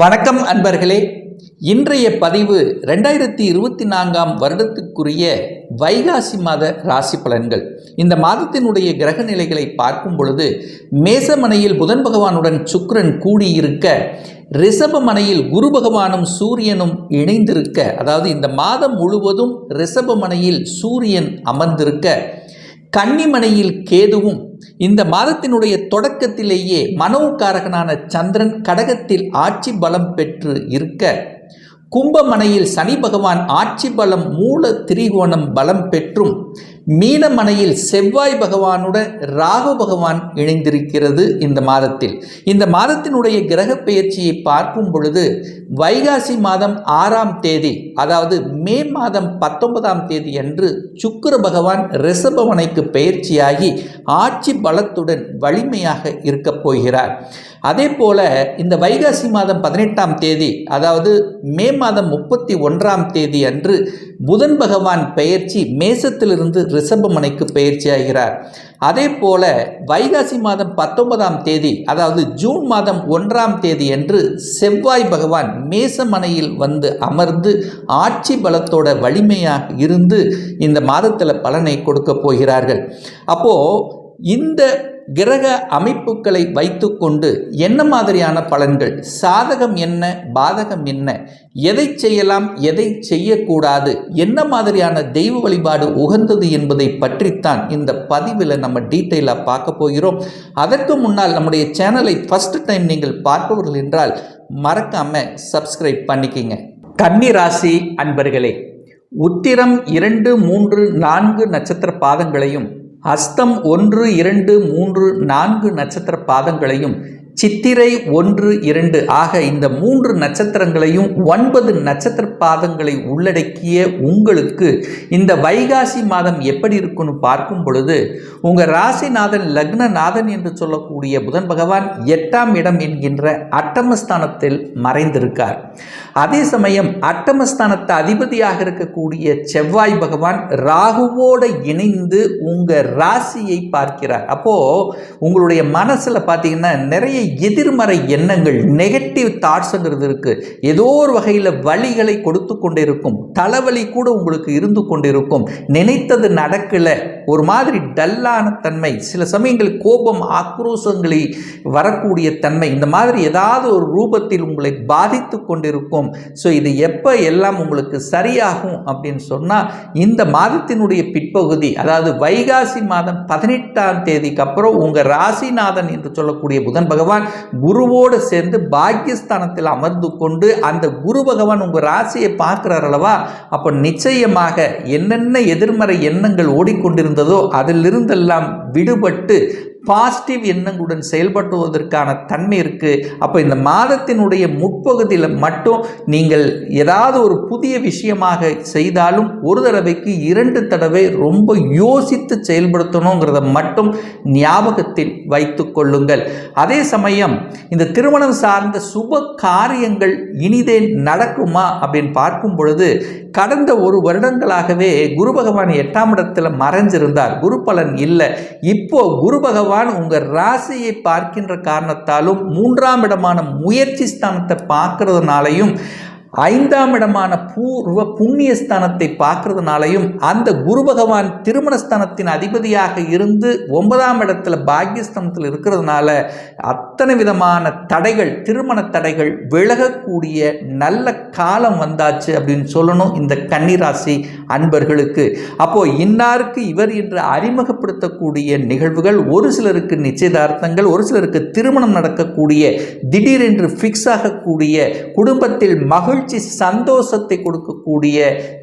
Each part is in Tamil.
வணக்கம் அன்பர்களே. இன்றைய பதிவு ரெண்டாயிரத்தி இருபத்தி நான்காம் வருடத்துக்குரிய வைகாசி மாத ராசி பலன்கள். இந்த மாதத்தினுடைய கிரக நிலைகளை பார்க்கும் பொழுது மேசமனையில் புதன் பகவானுடன் சுக்கரன் கூடியிருக்க ரிஷபமனையில் குரு பகவானும் சூரியனும் இணைந்திருக்க அதாவது இந்த மாதம் முழுவதும் ரிஷபமனையில் சூரியன் அமர்ந்திருக்க கன்னிமனையில் கேதுவும் இந்த மாதத்தினுடைய தொடக்கத்திலேயே மனோகாரகனான சந்திரன் கடகத்தில் ஆட்சி பலம் பெற்று இருக்க கும்பமனையில் சனி பகவான் ஆட்சி பலம் மூல திரிகோணம் பலம் பெற்றும் மீனமனையில் செவ்வாய் பகவானுடன் ராகு பகவான் இணைந்திருக்கிறது இந்த மாதத்தில். இந்த மாதத்தினுடைய கிரக பெயர்ச்சியை பார்க்கும் பொழுது வைகாசி மாதம் ஆறாம் தேதி அதாவது மே மாதம் பத்தொன்பதாம் தேதி அன்று சுக்கிர பகவான் ரிஷபவனைக்கு பெயர்ச்சியாகி ஆட்சி பலத்துடன் வலிமையாக இருக்கப் போகிறார். அதே போல இந்த வைகாசி மாதம் பதினெட்டாம் தேதி அதாவது மே மாதம் முப்பத்தி ஒன்றாம் தேதி அன்று புதன் பகவான் பெயர்ச்சி மேசத்திலிருந்து ரிஷபமனைக்கு பயிற்சி ஆகிறார் அதே போல வைகாசி மாதம் பத்தொன்பதாம் தேதி அதாவது ஜூன் மாதம் ஒன்றாம் தேதி என்று செவ்வாய் பகவான் மேசமனையில் வந்து அமர்ந்து ஆட்சி பலத்தோட வலிமையாக இருந்து இந்த மாதத்தில் பலனை கொடுக்க போகிறார்கள். அப்போது இந்த கிரக அமைப்புகளை வைத்துக்கொண்டு என்ன மாதிரியான பலன்கள்? சாதகம் என்ன? பாதகம் என்ன? எதை செய்யலாம்? எதை செய்யக்கூடாது? என்ன மாதிரியான தெய்வ வழிபாடு உகந்தது என்பதை பற்றித்தான் இந்த பதிவில் நம்ம டீட்டெயிலாக பார்க்க போகிறோம். அதற்கு முன்னால் நம்முடைய சேனலை ஃபஸ்ட் டைம் நீங்கள் பார்ப்பவர்கள் என்றால் மறக்காமல் சப்ஸ்கிரைப் பண்ணிக்கிங்க. கன்னி ராசி அன்பர்களே உத்திரம் இரண்டு மூன்று நான்கு நட்சத்திர பாதங்களையும் அஸ்தம் ஒன்று இரண்டு மூன்று நான்கு நட்சத்திர பாதங்களையும் சித்திரை ஒன்று இரண்டு ஆக இந்த மூன்று நட்சத்திரங்களையும் ஒன்பது நட்சத்திர பாதங்களை உள்ளடக்கிய உங்களுக்கு இந்த வைகாசி மாதம் எப்படி இருக்குன்னு பார்க்கும் பொழுது உங்கள் ராசிநாதன் லக்னநாதன் என்று சொல்லக்கூடிய புதன் பகவான் எட்டாம் இடம் என்கின்ற அட்டமஸ்தானத்தில் மறைந்திருக்கார். அதே சமயம் அட்டமஸ்தானத்தை அதிபதியாக இருக்கக்கூடிய செவ்வாய் பகவான் ராகுவோடு இணைந்து உங்கள் ராசியை பார்க்கிறார். அப்போது உங்களுடைய மனசில் பார்த்தீங்கன்னா நிறைய எதிர்மறை எண்ணங்கள் நெகட்டிவ் தாட்ஸுங்கிறது இருக்குது ஏதோ ஒரு வகையில் வழிகளை கொடுத்து கொண்டிருக்கும் தலைவலி கூட உங்களுக்கு இருந்து கொண்டிருக்கும். நினைத்தது நடக்கலை. ஒரு மாதிரி டல்லான தன்மை. சில சமயங்கள் கோபம் ஆக்ரோஷங்களை வரக்கூடிய தன்மை. இந்த மாதிரி ஏதாவது ஒரு ரூபத்தில் உங்களை பாதித்து கொண்டிருக்கும். ஸோ இது எப்போ எல்லாம் உங்களுக்கு சரியாகும் அப்படின்னு சொன்னால் இந்த மாதத்தினுடைய பிற்பகுதி அதாவது வைகாசி மாதம் பதினெட்டாம் தேதிக்கு அப்புறம் உங்கள் ராசிநாதன் என்று சொல்லக்கூடிய புதன் பகவான் குருவோடு சேர்ந்து பாக்கியஸ்தானத்தில் அமர்ந்து கொண்டு அந்த குரு பகவான் உங்கள் ராசியை பார்க்குறார் அல்லவா? அப்போ நிச்சயமாக என்னென்ன எதிர்மறை எண்ணங்கள் ஓடிக்கொண்டிருந்ததோ அதிலிருந்தெல்லாம் விடுபட்டு பாசிட்டிவ் எண்ணங்களுடன் செயல்பட்டுவதற்கான தன்மை இருக்குது அப்போ இந்த மாதத்தினுடைய முற்பகுதியில் மட்டும் நீங்கள் ஏதாவது ஒரு புதிய விஷயமாக செய்தாலும் ஒரு தடவைக்கு இரண்டு தடவை ரொம்ப யோசித்து செயல்படுத்தணுங்கிறத மட்டும் ஞாபகத்தில் வைத்து கொள்ளுங்கள். அதே சமயம் இந்த திருமணம் சார்ந்த சுப காரியங்கள் இனிதே நடக்குமா அப்படின்னு பார்க்கும் பொழுது கடந்த ஒரு வருடங்களாகவே குரு பகவான் எட்டாம் இடத்தில் மறைஞ்சிருந்தார். குரு பலன் இல்லை. இப்போ குரு பகவான் உங்கள் ராசியை பார்க்கின்ற காரணத்தாலும் மூன்றாம் இடமான முயற்சி ஸ்தானத்தை பார்க்கறதுனாலையும் ஐந்தாம் இடமான பூர்வ புண்ணிய ஸ்தானத்தை பார்க்கறதுனாலையும் அந்த குரு பகவான் திருமணஸ்தானத்தின் அதிபதியாக இருந்து ஒன்பதாம் இடத்துல பாக்யஸ்தானத்தில் இருக்கிறதுனால அத்தனை விதமான தடைகள் திருமண தடைகள் விலகக்கூடிய நல்ல காலம் வந்தாச்சு அப்படின்னு சொல்லணும் இந்த கன்னிராசி அன்பர்களுக்கு. அப்போ இன்னாருக்கு இவர் என்று அறிமுகப்படுத்தக்கூடிய நிகழ்வுகள் ஒரு சிலருக்கு நிச்சயதார்த்தங்கள் ஒரு சிலருக்கு திருமணம் நடக்கக்கூடிய திடீரென்று ஃபிக்ஸ் ஆகக்கூடிய குடும்பத்தில் மகிழ்ச்சி சந்தோஷத்தை கொடுக்கக்கூடிய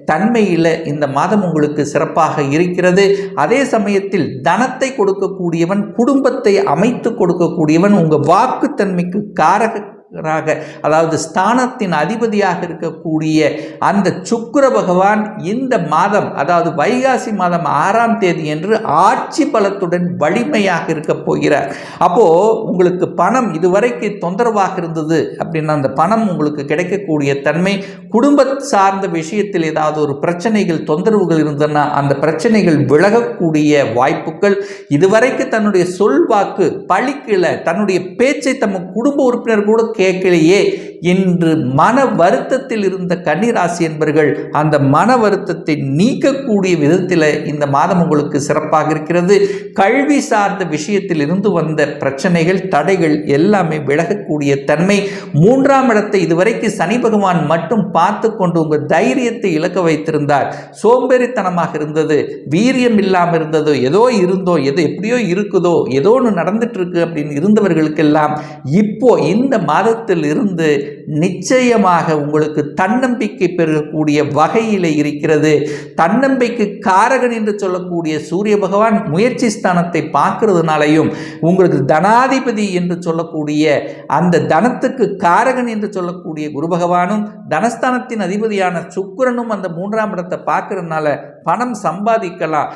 தன்மையில் இந்த மாதம் உங்களுக்கு சிறப்பாக இருக்கிறது. அதே சமயத்தில் தனத்தை கொடுக்கக்கூடியவன் குடும்பத்தை அமைத்து கொடுக்கக்கூடியவன் உங்கள் வாக்குத்தன்மைக்கு காரக ராக அதாவது ஸ்தானத்தின் அதிபதியாக இருக்கக்கூடிய அந்த சுக்கிர பகவான் இந்த மாதம் அதாவது வைகாசி மாதம் ஆறாம் தேதி என்று ஆட்சி பலத்துடன் வலிமையாக இருக்க போகிறார். அப்போ உங்களுக்கு பணம் இதுவரைக்கு தொந்தரவாக இருந்தது அப்படின்னா அந்த பணம் உங்களுக்கு கிடைக்கக்கூடிய தன்மை குடும்ப சார்ந்த விஷயத்தில் ஏதாவது ஒரு பிரச்சனைகள் தொந்தரவுகள் இருந்ததுன்னா அந்த பிரச்சனைகள் விலகக்கூடிய வாய்ப்புகள் இதுவரைக்கு தன்னுடைய சொல் வாக்கு பழிக்கல தன்னுடைய பேச்சை தம் குடும்ப உறுப்பினர் கூட கேட்கலையே? இன்று மன வருத்தத்தில் இருந்த கன்னிராசி என்பர்கள் அந்த மன வருத்தத்தை நீக்கக்கூடிய விதத்தில் இந்த மாதம் உங்களுக்கு சிறப்பாக இருக்கிறது. கல்வி சார்ந்த விஷயத்தில் இருந்து வந்த பிரச்சனைகள் தடைகள் எல்லாமே விலகக்கூடிய தன்மை. மூன்றாம் இடத்தை இதுவரைக்கும் சனி பகவான் மட்டும் பார்த்து கொண்டு உங்கள் தைரியத்தை இழக்க வைத்திருந்தார். சோம்பேறித்தனமாக இருந்தது வீரியம் இல்லாமல் இருந்ததோ ஏதோ இருந்தோ எது எப்படியோ இருக்குதோ ஏதோ ஒன்று நடந்துட்டு இருக்கு அப்படின்னு இருந்தவர்களுக்கெல்லாம் இப்போ இந்த மாதத்தில் இருந்து நிச்சயமாக உங்களுக்கு தன்னம்பிக்கை பெறக்கூடிய வகையில் இருக்கிறது. தன்னம்பிக்கை காரகன் என்று சொல்லக்கூடிய சூரிய பகவான் முயற்சி ஸ்தானத்தை பார்க்கறதுனாலையும் உங்களுக்கு தனாதிபதி என்று சொல்லக்கூடிய அந்த தனத்துக்கு காரகன் என்று சொல்லக்கூடிய குரு பகவானும் தனஸ்தானத்தின் அதிபதியான சுக்கரனும் அந்த மூன்றாம் இடத்தை பார்க்கறதுனால பணம் சம்பாதிக்கலாம்.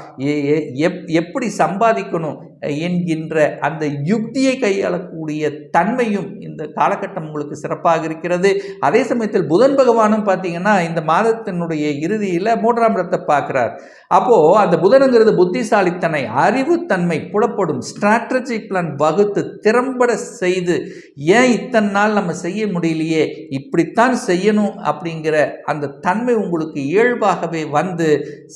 எப்- எப்படி சம்பாதிக்கணும் என்கின்ற அந்த யுக்தியை கையாளக்கூடிய தன்மையும் இந்த காலகட்டம் உங்களுக்கு சிறப்பாக இருக்கிறது. அதே சமயத்தில் புதன் பகவானும் பார்த்தீங்கன்னா இந்த மாதத்தினுடைய இறுதியில் மூன்றாம் இடத்தை பார்க்குறார். அப்போது அந்த புதனுங்கிறது புத்திசாலித்தனை அறிவுத்தன்மை புலப்படும் ஸ்ட்ராட்டஜிக் பிளான் வகுத்து திறம்பட செய்து ஏன் இத்தனை நாள் நம்ம செய்ய முடியலையே இப்படித்தான் செய்யணும் அப்படிங்கிற அந்த தன்மை உங்களுக்கு இயல்பாகவே வந்து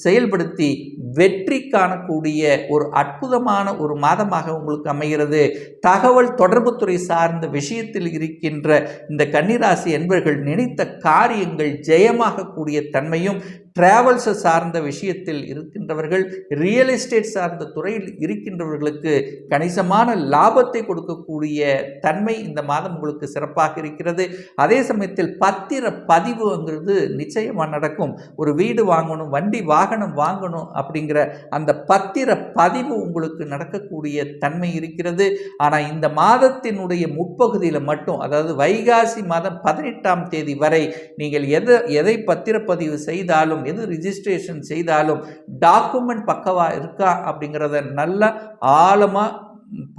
செயல்படுத்தி வெற்றி காணக்கூடிய ஒரு அற்புதமான ஒரு மாதமாக உங்களுக்கு அமைகிறது. தகவல் தொடர்புத்துறை சார்ந்த விஷயத்தில் இருக்கின்ற இந்த கன்னிராசி என்பர்கள் நினைத்த காரியங்கள் ஜெயமாகக்கூடிய தன்மையும் டிராவல்ஸை சார்ந்த விஷயத்தில் இருக்கின்றவர்கள் ரியல் எஸ்டேட் சார்ந்த துறையில் இருக்கின்றவர்களுக்கு கணிசமான லாபத்தை கொடுக்கக்கூடிய தன்மை இந்த மாதம் உங்களுக்கு சிறப்பாக இருக்கிறது. அதே சமயத்தில் பத்திர பதிவுங்கிறது நிச்சயமாக நடக்கும். ஒரு வீடு வாங்கணும் வண்டி வாகனம் வாங்கணும் அப்படிங்கிற அந்த பத்திர பதிவு உங்களுக்கு நடக்கக்கூடிய தன்மை இருக்கிறது. ஆனால் இந்த மாதத்தினுடைய முற்பகுதியில் மட்டும் அதாவது வைகாசி மாதம் பதினெட்டாம் தேதி வரை நீங்கள் எதை எதை பத்திரப்பதிவு செய்தாலும் எது ரிஜிஸ்ட்ரேஷன் செய்தாலும் டாக்குமெண்ட் பக்கவா இருக்கா அப்படிங்கிறத நல்லா ஆழமாக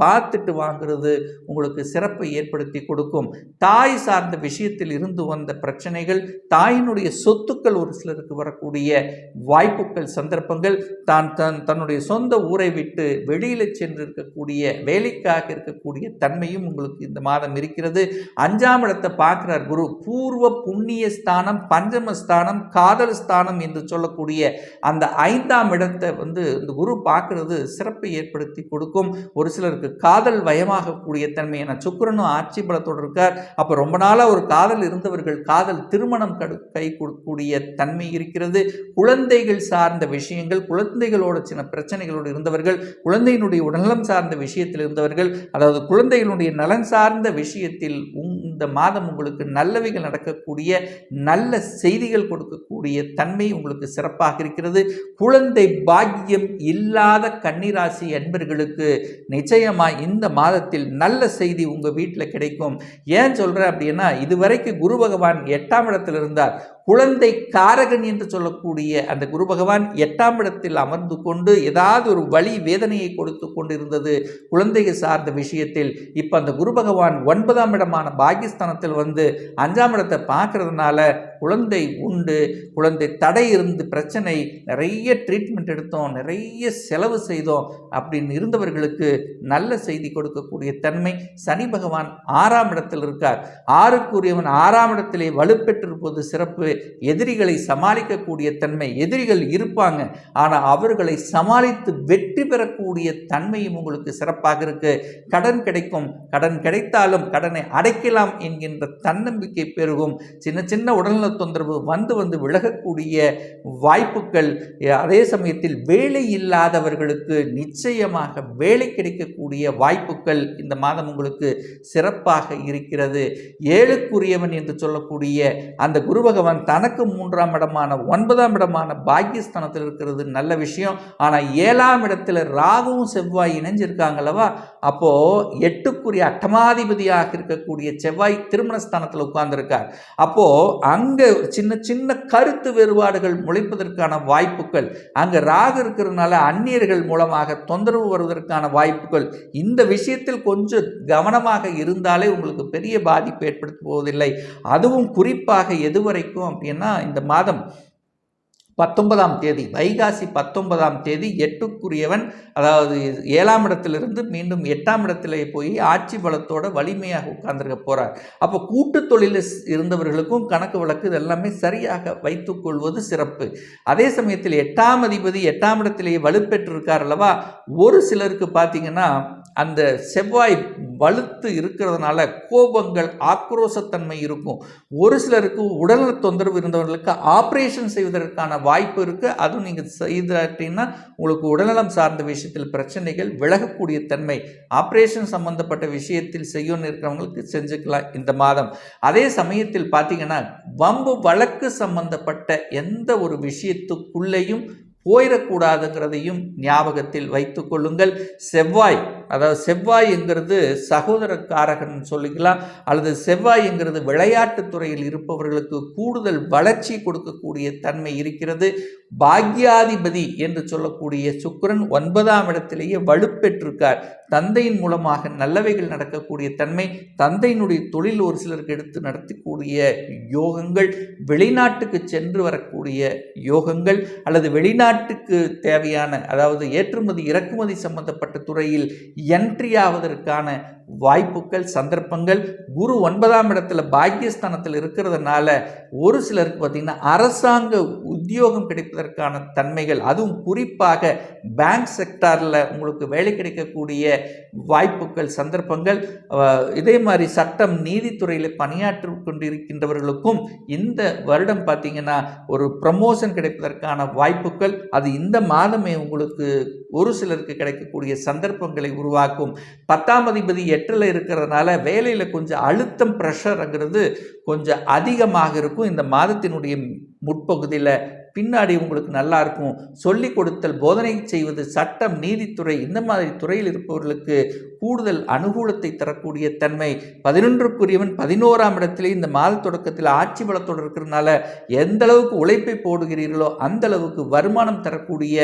பார்த்துட்டு வாங்குறது உங்களுக்கு சிறப்பை ஏற்படுத்தி கொடுக்கும். தாய் சார்ந்த விஷயத்தில் இருந்து வந்த பிரச்சனைகள் தாயினுடைய சொத்துக்கள் ஒரு சிலருக்கு வரக்கூடிய வாய்ப்புகள் சந்தர்ப்பங்கள் தான் தன் தன்னுடைய சொந்த ஊரை விட்டு வெளியில் சென்று இருக்கக்கூடிய வேலைக்காக இருக்கக்கூடிய தன்மையும் உங்களுக்கு இந்த மாதம் இருக்கிறது. அஞ்சாம் இடத்தை பார்க்கிறார் குரு. பூர்வ புண்ணிய ஸ்தானம் பஞ்சம ஸ்தானம் காதல் ஸ்தானம் என்று சொல்லக்கூடிய அந்த ஐந்தாம் இடத்தை வந்து இந்த குரு பார்க்கறது சிறப்பை ஏற்படுத்தி கொடுக்கும். ஒரு சில சிலருக்கு காதல் வயமாகக்கூடிய தன்மை. என சுக்கரனும் ஆட்சி பலத்தோடு இருக்கார். அப்போ ரொம்ப நாளாக ஒரு காதல் இருந்தவர்கள் காதல் திருமணம் கடு கை கொடுக்கக்கூடிய தன்மை இருக்கிறது. குழந்தைகள் சார்ந்த விஷயங்கள் குழந்தைகளோட சின்ன பிரச்சனைகளோடு இருந்தவர்கள் குழந்தையினுடைய உடல்நலம் சார்ந்த விஷயத்தில் இருந்தவர்கள் அதாவது குழந்தைகளுடைய நலன் சார்ந்த விஷயத்தில் இந்த மாதம் உங்களுக்கு நல்லவைகள் நடக்கக்கூடிய நல்ல செய்திகள் கொடுக்கக்கூடிய தன்மை உங்களுக்கு சிறப்பாக இருக்கிறது. குழந்தை பாக்கியம் இல்லாத கன்னிராசி அன்பர்களுக்கு நிச்சயமாக இந்த மாதத்தில் நல்ல செய்தி உங்கள் வீட்டில் கிடைக்கும். ஏன் சொல்கிறேன் அப்படின்னா இதுவரைக்கும் குரு பகவான் எட்டாம் இடத்தில் இருந்தார். குழந்தை காரகன் என்று சொல்லக்கூடிய அந்த குரு பகவான் எட்டாம் இடத்தில் அமர்ந்து கொண்டு ஏதாவது ஒரு வழி வேதனையை கொடுத்து கொண்டிருந்தது குழந்தையை சார்ந்த விஷயத்தில். இப்போ அந்த குரு பகவான் ஒன்பதாம் இடமான பாகிஸ்தானத்தில் வந்து அஞ்சாம் இடத்தை பார்க்கறதுனால குழந்தை உண்டு குழந்தை தடை இருந்து பிரச்சனை நிறைய ட்ரீட்மெண்ட் எடுத்தோம் நிறைய செலவு செய்தோம் அப்படின்னு இருந்தவர்களுக்கு நல்ல செய்தி கொடுக்கக்கூடிய தன்மை சனி பகவான் ஆறாம் இடத்தில் இருக்கார். ஆறுக்குரியவன் ஆறாம் இடத்திலே வலுப்பெற்றிருப்பது சிறப்பு. எதிரிகளை சமாளிக்கக்கூடிய தன்மை எதிரிகள் இருப்பாங்க. ஆனால் அவர்களை சமாளித்து வெற்றி பெறக்கூடிய தன்மையும் உங்களுக்கு சிறப்பாக இருக்கு. கடன் கிடைக்கும். கடன் கிடைத்தாலும் கடனை அடைக்கலாம் என்கின்ற தன்னம்பிக்கை பெருகும். சின்ன சின்ன உடல்நல தொந்தரவு வந்து வந்து விலகக்கூடிய வாய்ப்புகள் அதே சமயத்தில் வேலை இல்லாதவர்களுக்கு நிச்சயமாக வேலை கிடைக்கக்கூடிய வாய்ப்புகள் இந்த மாதம் உங்களுக்கு சிறப்பாக இருக்கிறது. ஏழுக்குரியவன் என்று சொல்லக்கூடிய அந்த குரு பகவான் தனக்கு மூன்றாம் இடமான ஒன்பதாம் இடமான பாக்கியஸ்தானத்தில் இருக்கிறது நல்ல விஷயம். ஆனால் ஏழாம் இடத்துல ராகுவும் செவ்வாய் இணைஞ்சிருக்காங்களவா அப்போ எட்டுக்குரிய அட்டமாதிபதியாக இருக்கக்கூடிய செவ்வாய் திருமணஸ்தானத்தில் உட்கார்ந்துருக்கார். அப்போ அங்கே சின்ன சின்ன கருத்து வேறுபாடுகள் முளைப்பதற்கான வாய்ப்புகள் அங்கே ராகு இருக்கிறதுனால அந்நியர்கள் மூலமாக தொந்தரவு வருவதற்கான வாய்ப்புகள் இந்த விஷயத்தில் கொஞ்சம் கவனமாக இருந்தாலே உங்களுக்கு பெரிய பாதிப்பு ஏற்படுத்த போவதில்லை. அதுவும் குறிப்பாக எதுவரைக்கும் அப்படின்னா இந்த மாதம் பத்தொன்பதாம் தேதி வைகாசி பத்தொன்பதாம் தேதி எட்டுக்குரியவன் அதாவது ஏழாம் இடத்திலிருந்து மீண்டும் எட்டாம் இடத்திலே போய் ஆட்சி பலத்தோட வலிமையாக உட்கார்ந்துருக்க போறார். அப்போ கூட்டு தொழிலில் இருந்தவர்களுக்கும் கணக்கு வழக்கு இதெல்லாமே சரியாக வைத்துக்கொள்வது சிறப்பு. அதே சமயத்தில் எட்டாம் அதிபதி எட்டாம் இடத்திலேயே வலுப்பெற்றிருக்கார் அல்லவா? ஒரு சிலருக்கு பார்த்தீங்கன்னா அந்த செவ்வாய் வலுத்து இருக்கிறதுனால கோபங்கள் ஆக்ரோசத்தன்மை இருக்கும். ஒரு சிலருக்கு உடல் தொந்தரவு இருந்தவர்களுக்கு ஆப்ரேஷன் செய்வதற்கான வாய்ப்பு இருக்குது அதுவும் நீங்கள் செய்தாட்டிங்கன்னா உங்களுக்கு உடல்நலம் சார்ந்த விஷயத்தில் பிரச்சனைகள் விலகக்கூடிய தன்மை ஆப்ரேஷன் சம்பந்தப்பட்ட விஷயத்தில் செய்யணும்னு இருக்கிறவங்களுக்கு செஞ்சுக்கலாம் இந்த மாதம். அதே சமயத்தில் பார்த்தீங்கன்னா வம்பு வழக்கு சம்பந்தப்பட்ட எந்த ஒரு விஷயத்துக்குள்ளேயும் போயிடக்கூடாதுங்கிறதையும் ஞாபகத்தில் வைத்து கொள்ளுங்கள். செவ்வாய் அதாவது செவ்வாய்ங்கிறது சகோதரக்காரகன் சொல்லிக்கலாம் அல்லது செவ்வாய்ங்கிறது விளையாட்டுத்துறையில் விளையாட்டுத் துறையில் இருப்பவர்களுக்கு கூடுதல் வளர்ச்சி கொடுக்கக்கூடிய தன்மை இருக்கிறது. பாக்யாதிபதி என்று சொல்லக்கூடிய சுக்கிரன் ஒன்பதாம் இடத்திலேயே வலுப்பெற்றிருக்கார். தந்தையின் மூலமாக நல்லவைகள் நடக்கக்கூடிய தன்மை தந்தையினுடைய தொழில் ஒரு சிலருக்கு எடுத்து நடத்தக்கூடிய யோகங்கள் வெளிநாட்டுக்கு சென்று வரக்கூடிய யோகங்கள் அல்லது வெளிநாட்டுக்கு தேவையான அதாவது ஏற்றுமதி இறக்குமதி சம்பந்தப்பட்ட துறையில் என்ட்ரி ஆவதற்கான வாய்ப்புகள் சந்தர்ப்பங்கள் குரு ஒன்பதாம் இடத்துல பாக்கியஸ்தானத்தில் இருக்கிறதுனால ஒரு சிலருக்கு பார்த்திங்கன்னா அரசாங்க உத்தியோகம் கிடைப்பதற்கான தன்மைகள் அதுவும் குறிப்பாக பேங்க் செக்டாரில் உங்களுக்கு வேலை கிடைக்கக்கூடிய வாய்ப்புகள் சந்தர்ப்பங்கள் இதே மாதிரி சட்டம் நீதித்துறையில் பணியாற்றி கொண்டிருக்கின்றவர்களுக்கும் இந்த வருடம் பார்த்திங்கன்னா ஒரு ப்ரமோஷன் கிடைப்பதற்கான வாய்ப்புகள் அது இந்த மாதமே உங்களுக்கு ஒரு சிலருக்கு கிடைக்கக்கூடிய சந்தர்ப்பங்களை உருவாக்கும். பத்தாம் அதிபதி எட்டில் இருக்கிறதுனால வேலையில் கொஞ்சம் அழுத்தம் ப்ரெஷருங்கிறது கொஞ்சம் அதிகமாக இருக்கும். இந்த மாதத்தினுடைய முற்பகுதியில் பின்னாடி உங்களுக்கு நல்லா இருக்கும். சொல்லிக் கொடுத்தல் போதனை செய்வது சட்டம் நீதித்துறை இந்த மாதிரி துறையில் இருப்பவர்களுக்கு கூடுதல் அனுகூலத்தை தரக்கூடிய தன்மை. பதினொன்றுக்குரியவன் பதினோராம் இடத்திலே இந்த மாத தொடக்கத்தில் ஆட்சி பலத்தோடு இருக்கிறதுனால எந்த அளவுக்கு உழைப்பை போடுகிறீர்களோ அந்த அளவுக்கு வருமானம் தரக்கூடிய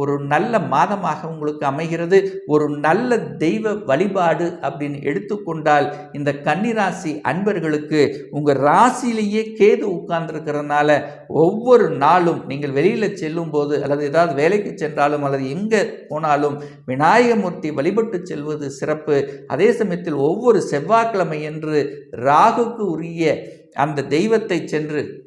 ஒரு நல்ல மாதமாக உங்களுக்கு அமைகிறது. ஒரு நல்ல தெய்வ வழிபாடு அப்படின்னு எடுத்துக்கொண்டால் இந்த கன்னிராசி அன்பர்களுக்கு உங்கள் ராசியிலேயே கேது உட்கார்ந்துருக்கிறதுனால ஒவ்வொரு நாளும் நீங்கள் வெளியில் செல்லும் போது அல்லது ஏதாவது வேலைக்கு சென்றாலும் அல்லது எங்கே போனாலும் விநாயகமூர்த்தி வழிபட்டு செல்வது சிறப்பு. அதே சமயத்தில் ஒவ்வொரு செவ்வாய்க்கிழமை என்று ராகுக்கு உரிய அந்த தெய்வத்தை சென்று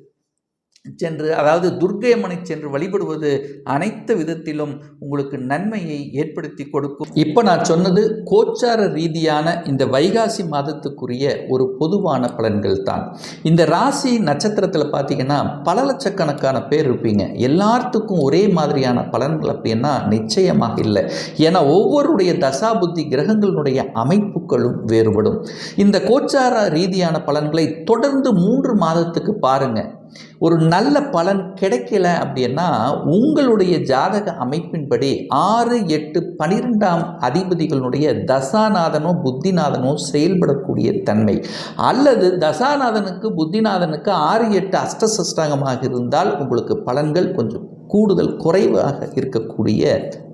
சென்று அதாவது துர்க்கை அம்மனை சென்று வழிபடுவது அனைத்து விதத்திலும் உங்களுக்கு நன்மையை ஏற்படுத்தி கொடுக்கும். இப்போ நான் சொன்னது கோச்சார ரீதியான இந்த வைகாசி மாதத்துக்குரிய ஒரு பொதுவான பலன்கள் தான் இந்த ராசி நட்சத்திரத்தில் பார்த்தீங்கன்னா பல லட்சக்கணக்கான பேர் இருப்பீங்க. எல்லாத்துக்கும் ஒரே மாதிரியான பலன்கள் அப்படின்னா நிச்சயமாக இல்லை. ஏன்னா ஒவ்வொருடைய தசாபுத்தி கிரகங்களுடைய அமைப்புகளும் வேறுபடும். இந்த கோச்சார ரீதியான பலன்களை தொடர்ந்து மூன்று மாதத்துக்கு பாருங்கள் ஒரு நல்ல பலன் கிடைக்கல அப்படின்னா உங்களுடைய ஜாதக அமைப்பின்படி ஆறு எட்டு பனிரெண்டாம் அதிபதிகளுடைய தசாநாதனோ புத்திநாதனோ செயல்படக்கூடிய தன்மை. அல்லது தசாநாதனுக்கு புத்திநாதனுக்கு ஆறு எட்டு அஷ்டசஷ்டாங்கமாக இருந்தால் உங்களுக்கு பலன்கள் கொஞ்சம் கூடுதல் குறைவாக இருக்கக்கூடிய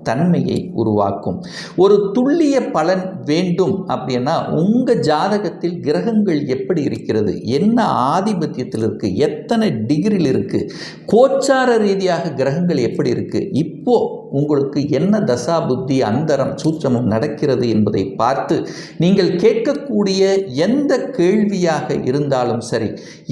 தன்மையை உருவாக்கும். ஒரு துல்லிய பலன் வேண்டும் அப்படின்னா உங்கள் ஜாதகத்தில் கிரகங்கள் எப்படி இருக்கிறது? என்ன ஆதிபத்தியத்தில் இருக்குது எத்தனை டிகிரியில் இருக்குது கோச்சார ரீதியாக கிரகங்கள் எப்படி இருக்குது இப்போ உங்களுக்கு என்ன தசா புத்தி அந்தரம் சூச்சமும் நடக்கிறது என்பதை பார்த்து நீங்கள் கேட்கக்கூடிய எந்த கேள்வியாக இருந்தாலும் சரி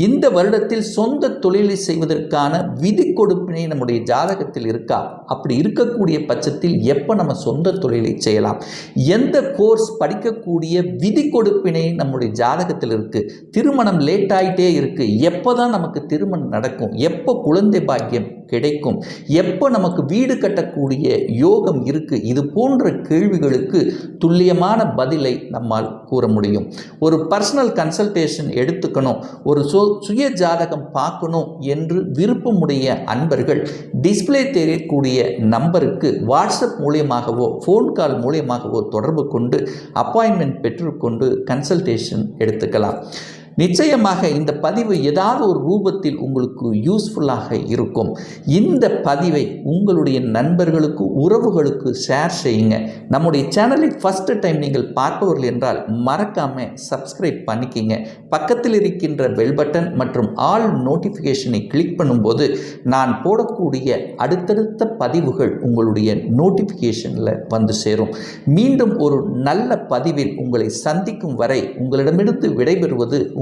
இந்த வருடத்தில் சொந்த தொழிலை செய்வதற்கான விதி கொடுப்பினை நம்முடைய ஜாதகத்தில் இருக்கா? அப்படி இருக்கக்கூடிய பட்சத்தில் எப்போ நம்ம சொந்த தொழிலை செய்யலாம்? எந்த கோர்ஸ் படிக்கக்கூடிய விதி கொடுப்பினை நம்முடைய ஜாதகத்தில் இருக்குது திருமணம் லேட் ஆகிட்டே இருக்குது எப்போ தான் நமக்கு திருமணம் நடக்கும்? எப்போ குழந்தை பாக்கியம் கிடைக்கும். எப்போ நமக்கு வீடு கட்டக்கூடிய யோகம் இருக்குது இது போன்ற கேள்விகளுக்கு துல்லியமான பதிலை நம்மால் கூற முடியும். ஒரு பர்சனல் கன்சல்டேஷன் எடுத்துக்கணும். ஒரு சு சுய ஜாதகம் பார்க்கணும் என்று விருப்பமுடைய அன்பர்கள் டிஸ்ப்ளே தெரியக்கூடிய நம்பருக்கு வாட்ஸ்அப் மூலியமாகவோ ஃபோன் கால் மூலியமாகவோ தொடர்பு கொண்டு அப்பாயின்மெண்ட் பெற்றுக்கொண்டு கன்சல்டேஷன் எடுத்துக்கலாம். நிச்சயமாக இந்த பதிவு ஏதாவது ஒரு ரூபத்தில் உங்களுக்கு யூஸ்ஃபுல்லாக இருக்கும். இந்த பதிவை உங்களுடைய நண்பர்களுக்கு உறவுகளுக்கு ஷேர் செய்யுங்க. நம்முடைய சேனலை ஃபஸ்ட்டு டைம் நீங்கள் பார்ப்பவர்கள் என்றால் மறக்காமல் சப்ஸ்கிரைப் பண்ணிக்கிங்க. பக்கத்தில் இருக்கின்ற பெல் பட்டன் மற்றும் ஆல் நோட்டிஃபிகேஷனை கிளிக் பண்ணும்போது நான் போடக்கூடிய அடுத்தடுத்த பதிவுகள் உங்களுடைய நோட்டிஃபிகேஷனில் வந்து சேரும். மீண்டும் ஒரு நல்ல பதிவில் உங்களை சந்திக்கும் வரை உங்களிடமிருந்து விடைபெறுவது